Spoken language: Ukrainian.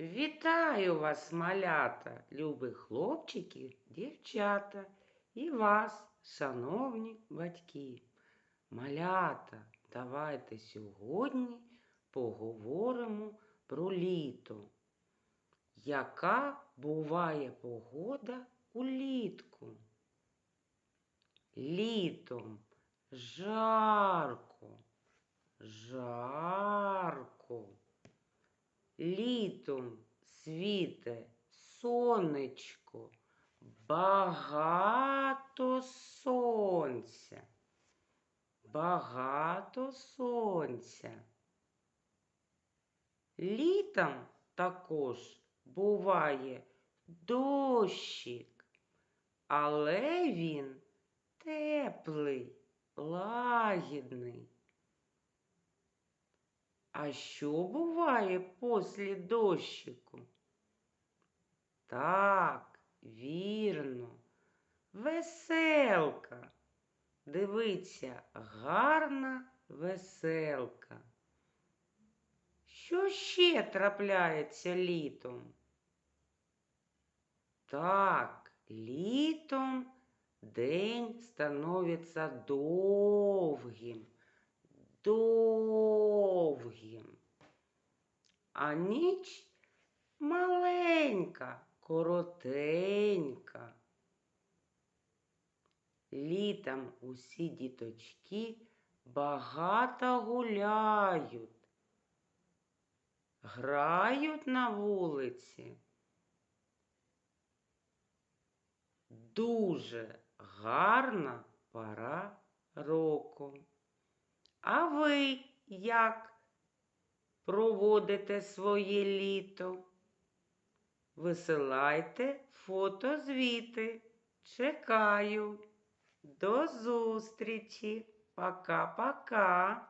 Вітаю вас, малята, любі хлопчики, дівчата, і вас, шановні батьки. Малята, давайте сьогодні поговоримо про літо. Яка буває погода улітку? Літом жарко, жарко. Літом світе сонечко, багато сонця, багато сонця. Літом також буває дощик, але він теплий, лагідний. А що буває після дощику? Так, вірно, веселка. Дивиться, гарна веселка. Що ще трапляється літом? Так, літом день становиться довгим, а ніч маленька, коротенька. Літом усі діточки багато гуляють, грають на вулиці. Дуже гарна пора року. А ви як проводите своє літо? Висилайте фотозвіти. Чекаю. До зустрічі. Пока-пока.